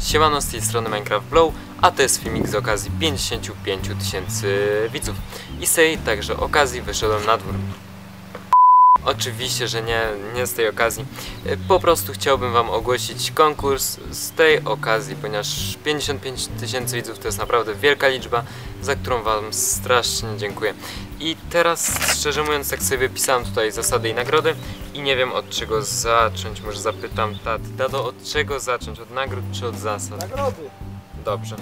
Siemano, z tej strony Minecraft Blow, a to jest filmik z okazji 55 000 tysięcy widzów. I z tej także okazji wyszedłem na dwór. Oczywiście, że nie, nie z tej okazji. E, Po prostu chciałbym Wam ogłosić konkurs z tej okazji, ponieważ 55 000 tysięcy widzów to jest naprawdę wielka liczba, za którą Wam strasznie dziękuję. I teraz, szczerze mówiąc, jak sobie wypisałem tutaj zasady i nagrody i nie wiem od czego zacząć, może zapytam tat, tato, od czego zacząć, od nagród czy od zasad? Nagrody. Dobrze.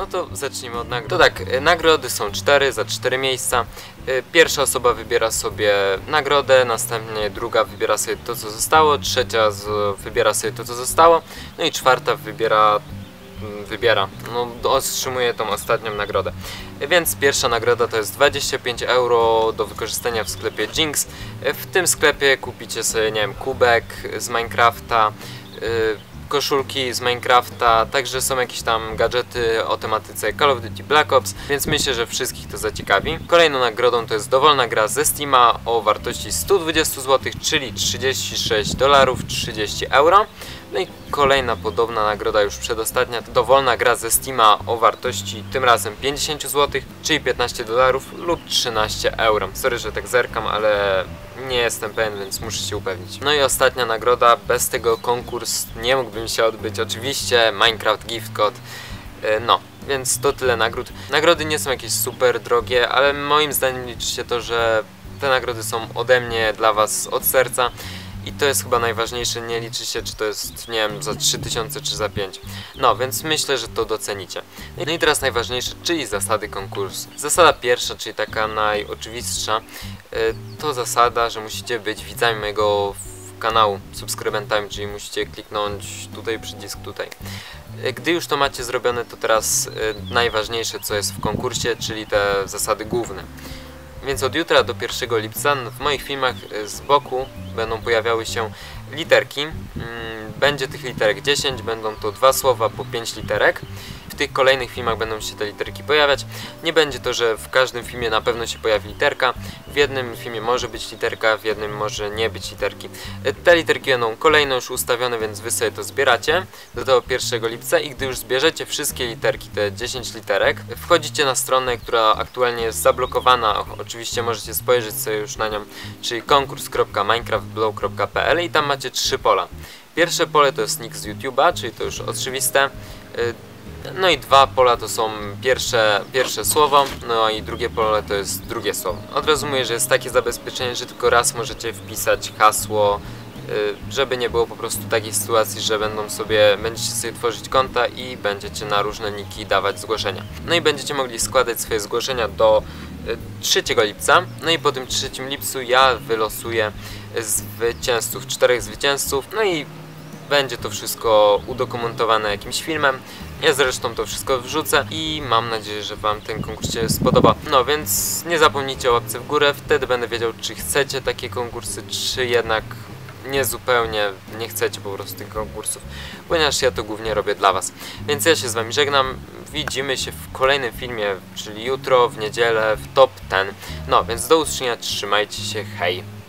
No to zacznijmy od nagród. To tak, e, nagrody są cztery za cztery miejsca. E, Pierwsza osoba wybiera sobie nagrodę, następnie druga wybiera sobie to, co zostało, trzecia wybiera sobie to, co zostało, no i czwarta wybiera mm, wybiera, no otrzymuje tą ostatnią nagrodę. E, Więc pierwsza nagroda to jest 25 euro do wykorzystania w sklepie Jinx. W tym sklepie kupicie sobie, nie wiem, kubek z Minecrafta, koszulki z Minecrafta, także są jakieś tam gadżety o tematyce Call of Duty Black Ops, więc myślę, że wszystkich to zaciekawi. Kolejną nagrodą to jest dowolna gra ze Steama o wartości 120 zł, czyli 36 dolarów 30 euro. No i kolejna podobna nagroda, już przedostatnia, to dowolna gra ze Steama o wartości tym razem 50 zł, czyli 15 dolarów lub 13 euro. Sorry, że tak zerkam, ale nie jestem pewien, więc muszę się upewnić. No i ostatnia nagroda, bez tego konkurs nie mógłbym się odbyć. Oczywiście Minecraft Gift Code. E, No, więc to tyle nagród. Nagrody nie są jakieś super drogie, ale moim zdaniem liczy się to, że te nagrody są ode mnie dla Was od serca. I to jest chyba najważniejsze, nie liczy się czy to jest, nie wiem, za 3000 czy za 5. No, więc myślę, że to docenicie. No i teraz najważniejsze, czyli zasady konkursu. Zasada pierwsza, czyli taka najoczywistsza, y, to zasada, że musicie być widzami mojego kanału, subskrybentami, czyli musicie kliknąć tutaj przycisk tutaj. Y, Gdy już to macie zrobione, to teraz y, najważniejsze, co jest w konkursie, czyli te zasady główne. Więc od jutra do 1 lipca w moich filmach y, z boku będą pojawiały się literki. Mm, Będzie tych literek 10, będą to dwa słowa po 5 literek. W tych kolejnych filmach będą się te literki pojawiać. Nie będzie to, że w każdym filmie na pewno się pojawi literka. W jednym filmie może być literka, w jednym może nie być literki. Y, Te literki będą kolejno już ustawione, więc wy sobie to zbieracie do tego 1 lipca i gdy już zbierzecie wszystkie literki, te 10 literek, wchodzicie na stronę, która aktualnie jest zablokowana. Oczywiście możecie spojrzeć sobie już na nią, czyli konkurs.minecraftblow.pl i tam macie trzy pola. Pierwsze pole to jest nick z YouTube'a, czyli to już oczywiste. Y, No i dwa pola to są pierwsze, pierwsze słowo, no i drugie pole to jest drugie słowo. Od razu mówię, że jest takie zabezpieczenie, że tylko raz możecie wpisać hasło, y, żeby nie było po prostu takiej sytuacji, że będą sobie, będziecie sobie tworzyć konta i będziecie na różne niki dawać zgłoszenia. No i będziecie mogli składać swoje zgłoszenia do y, 3 lipca. No i po tym 3 lipcu ja wylosuję zwycięzców, czterech zwycięzców. No i będzie to wszystko udokumentowane jakimś filmem. Ja zresztą to wszystko wrzucę i mam nadzieję, że Wam ten konkurs się spodoba. No więc nie zapomnijcie o łapce w górę, wtedy będę wiedział, czy chcecie takie konkursy, czy jednak nie zupełnie nie chcecie po prostu tych konkursów, ponieważ ja to głównie robię dla Was. Więc ja się z Wami żegnam, widzimy się w kolejnym filmie, czyli jutro, w niedzielę, w top 10. No więc do usłyszenia, trzymajcie się, hej!